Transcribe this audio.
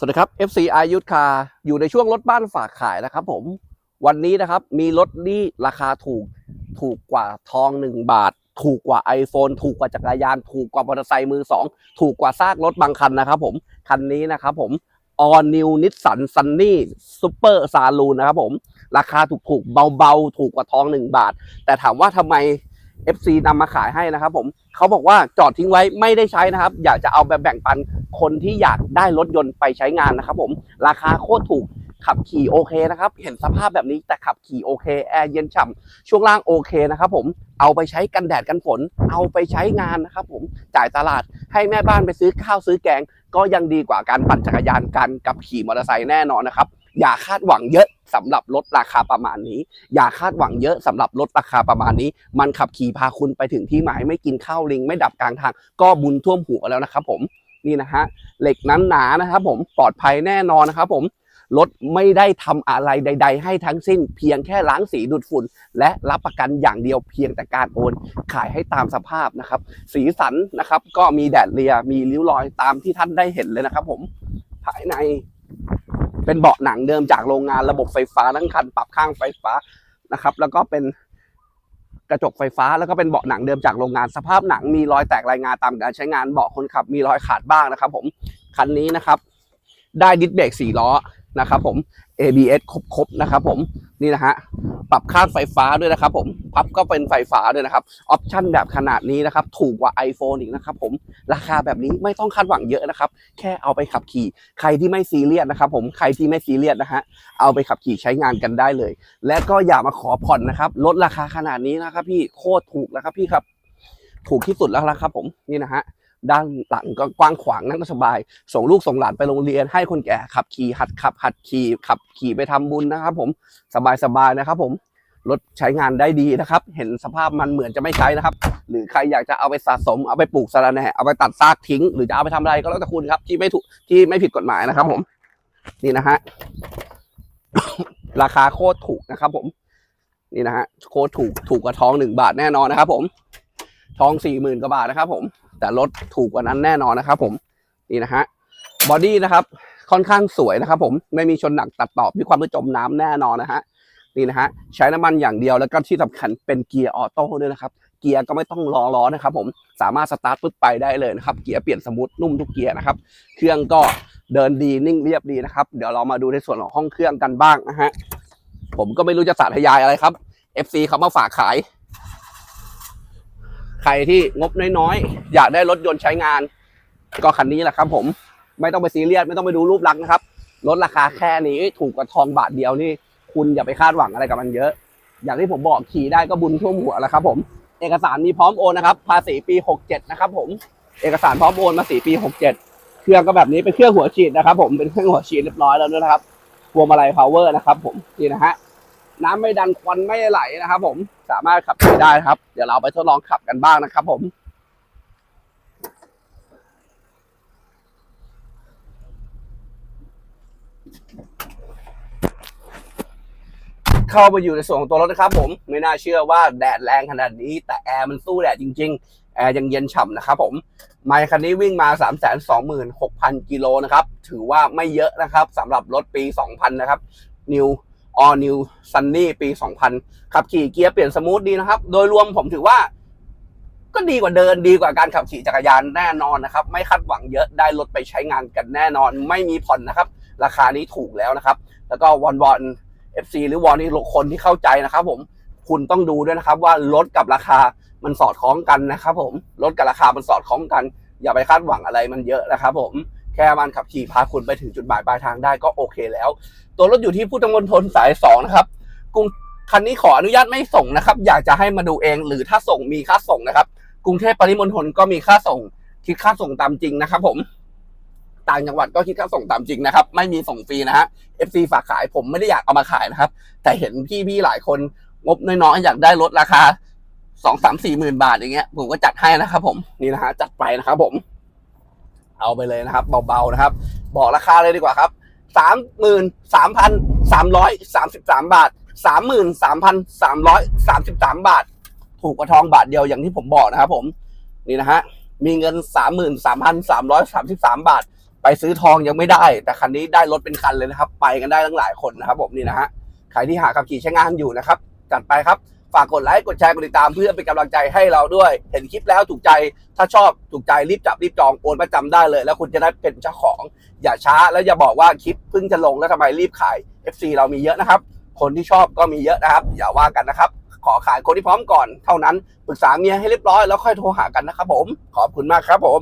สวัสดีครับ FC อายุทคาอยู่ในช่วงรถบ้านฝากขายนะครับผมวันนี้นะครับมีรถนี่ราคาถูกถูกกว่าทอง 1 บาท ถูกกว่า iPhone ถูกกว่าจักรยาน ถูกกว่ามอเตอร์ไซค์มือ 2 ถูกกว่าซากรถบางคันนะครับผมคันนี้นะครับผม All New Nissan Sunny Super Saloon นะครับผมราคาถูกถูกๆเบาๆ ถูกกว่าทอง 1 บาท แต่ถามว่าทำไม FC นำมาขายให้นะครับผมเขาบอกว่าจอดทิ้งไว้ไม่ได้ใช้นะครับ อยากจะเอาแบบแบ่งปันคนที่อยากได้รถยนต์ไปใช้งานนะครับผมราคาโคตรถูกขับขี่โอเคนะครับ เห็นสภาพแบบนี้แต่ขับขี่โอเคแอร์เย็นฉ่ำช่วงล่างโอเคนะครับผมเอาไปใช้กันแดดกันฝน เอาไปใช้งานนะครับผมจ่ายตลาดให้แม่บ้านไปซื้อข้าวซื้อแกง ก็ยังดีกว่าการปั่นจักรยานกันกับขี่มอเตอร์ไซค์แน่นอนนะครับ อย่าคาดหวังเยอะสำหรับรถราคาประมาณนี้ อย่าคาดหวังเยอะสำหรับรถราคาประมาณนี้ มันขับขี่พาคุณไปถึงที่หมายไม่กินข้าวลิง ไม่ดับกลางทาง ก็บุญท่วมหัวแล้วนะครับผมนี่นะฮะเหล็กนั้นหนานะครับผมปลอดภัยแน่นอนนะครับผมรถไม่ได้ทำอะไรใด ๆ ให้ทั้งสิ้น เพียงแค่ล้างสีดูดฝุ่น และรับประกันอย่างเดียวเพียงแต่การโอน ขายให้ตามสภาพนะครับ สีสันนะครับ ก็มีแดดเรียมีริ้วรอยตามที่ท่านได้เห็นเลยนะครับ ผมภายใน เป็นเบาะหนังเดิมจากโรงงานระบบไฟฟ้าทั้งคันปรับข้างไฟฟ้านะครับ แล้วก็เป็นกระจกไฟฟ้าแล้วก็เป็นเบาะหนังเดิมจากโรงงานสภาพหนังมีรอยแตกรายงานตามการใช้งานเบาะคนขับมีรอยขาดบ้างนะครับ ผมคันนี้นะครับ ได้ดิสเบรกสี่ล้อ นะครับผม ABS ครบๆนะครับผมนี่นะฮะปรับค่าไฟฟ้าด้วยนะครับผมพับก็เป็นไฟฟ้าด้วยนะครับออปชั่นแบบขนาดนี้นะครับถูกกว่า iPhone อีกนะครับผมราคาแบบนี้ไม่ต้องคาดหวังเยอะนะครับแค่เอาไปขับขี่ ใครที่ไม่ซีเรียสนะครับผมใครที่ไม่ซีเรียสนะฮะเอาไปขับขี่ใช้งานกันได้เลย และก็อย่ามาขอผ่อนนะครับลดราคาขนาดนี้นะครับพี่โคตรถูกแล้วครับพี่ครับถูกที่สุดแล้วนะครับผมนี่นะฮะ ด้านหลังก็กว้างขวางนั่งก็สบาย ส่งลูกส่งหลานไปโรงเรียนให้คนแก่ขับขี่หัดขับ หัดขี่ขับขี่ไปทำบุญนะครับ ผมสบายสบายๆนะครับ ผมรถใช้งานได้ดีนะครับ เห็นสภาพมันเหมือนจะไม่ใช้นะครับ หรือใครอยากจะเอาไปสะสม เอาไปปลูกสะระแหน่เอาไปตัดซากทิ้ง หรือจะเอาไปทำอะไรก็แล้วแต่คุณครับ ที่ไม่ถูกที่ไม่ผิดกฎหมายนะครับ ผม นี่นะฮะราคาโคตรถูกนะครับ ผม นี่นะฮะโคตรถูกถูกกว่าทองหนึ่งบาทแน่นอนนะครับ ผม ทองสี่หมื่นกว่าบาทนะครับ ผม แต่รถถูกกว่านั้นแน่นอนนะครับ ผมนี่นะฮะบอดี้นะครับ ค่อนข้างสวยนะครับผมไม่มีชนหนักตัดต่อมีความไม่จมน้ำแน่นอนนะฮะนี่นะฮะใช้น้ำมันอย่างเดียวแล้วก็ที่สำคัญเป็นเกียร์ออโต้ด้วยนะครับ เกียร์ก็ไม่ต้องรอล้อนะครับ ผมสามารถสตาร์ทปุ๊บไปได้เลยนะครับ เกียร์เปลี่ยนสมูทนุ่มทุกเกียร์นะครับ เครื่องก็เดินดีนิ่งเรียบดีนะครับ เดี๋ยวเรามาดูในส่วนของห้องเครื่องกันบ้างนะฮะผมก็ไม่รู้จะสาธยายอะไรครับ FC เขามาฝากขาย ใครที่งบน้อยๆ อยากได้รถยนต์ใช้งาน ก็คันนี้แหละครับ ผมไม่ต้องไปซีเรียสไม่ต้องไปดูรูปลักษณ์นะครับลดราคาแค่นี้ถูกกว่าทองบาทเดียวนี่ คุณอย่าไปคาดหวังอะไรกับมันเยอะ อย่างที่ผมบอกขี่ได้ก็บุญท่วมหัวแล้วครับ ผม เอกสารมีพร้อมโอนนะครับ ภาษีปี 67 นะครับ ผม เอกสารพร้อมโอนมาสีปี 67 เครื่องก็แบบนี้เป็นเครื่องหัวฉีดนะครับ ผมเป็นเครื่องหัวฉีดเรียบร้อยแล้วด้วยนะครับพวงมาลัยพาวเวอร์นะครับ ผมนี่นะฮะ น้ำไม่ดันควันไม่ไหลนะครับ ผมสามารถขับขี่ได้ครับ เดี๋ยวเราไปทดลองขับกันบ้างนะครับ ผมเข้ามาอยู่ในส่วนของตัวรถนะครับ ผมไม่น่าเชื่อว่าแดดแรงขนาดนี้ แต่แอร์มันสู้แดดจริง ๆ แอร์ยังเย็นฉ่ำนะครับ ผมไมค์คันนี้วิ่งมา 3 2 6 0 0 0 กิโลนะครับ ถือว่าไม่เยอะนะครับสำหรับรถปี 2000 นะครับ New All New Sunny ปี 2000 ขับขี่เกียร์เปลี่ยนสมูทดีนะครับ โดยรวมผมถือว่า ก็ดีกว่าเดินดีกว่าการขับขี่จักรยานแน่นอนนะครับ ไม่คาดหวังเยอะได้รถไปใช้งานกันแน่นอน ไม่มีผ่อนนะครับ ราคานี้ถูกแล้วนะครับ แล้วก็วอนวอน FC หรือวอนนี่คนที่เข้าใจนะครับ ผมคุณต้องดูด้วยนะครับ ว่ารถกับราคามันสอดคล้องกันนะครับ ผมรถกับราคามันสอดคล้องกัน อย่าไปคาดหวังอะไรมันเยอะนะครับ ผม แค่มันขับขี่พาคุณไปถึงจุดหมายปลายทางได้ก็โอเคแล้ว ตัวรถอยู่ที่พุทธมณฑลสายสองนะครับกรุงคันนี้ขออนุญาตไม่ส่งนะครับ อยากจะให้มาดูเองหรือถ้าส่งมีค่าส่งนะครับ กรุงเทพปริมณฑลก็มีค่าส่ง คิดค่าส่งตามจริงนะครับ ผม ต่างจังหวัดก็คิดค่าส่งตามจริงนะครับ ไม่มีส่งฟรีนะฮะ FC ฝากขายผมไม่ได้อยากเอามาขายนะครับ แต่เห็นพี่ๆหลายคนงบน้อยๆอยากได้รถราคาสองสามสี่หมื่นบาทอย่างเงี้ยผมก็จัดให้นะครับผมนี่นะฮะจัดไปนะครับผม เอาไปเลยนะครับ เบาๆนะครับ บอกราคาเลยดีกว่าครับสามหมื่นสามพันสามร้อยสามสิบสามบาทสามหมื่นสามพันสามร้อยสามสิบสามบาท ถูกกว่าทองบาทเดียวอย่างที่ผมบอกนะครับ ผมนี่นะฮะมีเงินสามหมื่นสามพันสามร้อยสามสิบสามบาท ไปซื้อทองยังไม่ได้ แต่คันนี้ได้รถเป็นคันเลยนะครับ ไปกันได้ทั้งหลายคนนะครับ ผมนี่นะฮะใครที่หาขับขี่ใช้งานอยู่นะครับ จัดไปครับ ฝากกดไลค์กดแชร์กดติดตามเพื่อเป็นกำลังใจให้เราด้วย เห็นคลิปแล้วถูกใจถ้าชอบถูกใจรีบจับรีบจองโอนประจำได้เลย แล้วคุณจะได้เป็นเจ้าของ อย่าช้าแล้วอย่าบอกว่าคลิปเพิ่งจะลงแล้วทำไมรีบขาย FC เรามีเยอะนะครับ คนที่ชอบก็มีเยอะนะครับ อย่าว่ากันนะครับ ขอขายคนที่พร้อมก่อน เท่านั้นปรึกษาเมียให้เรียบร้อยแล้วค่อยโทรหากันนะครับผมขอบคุณมากครับผม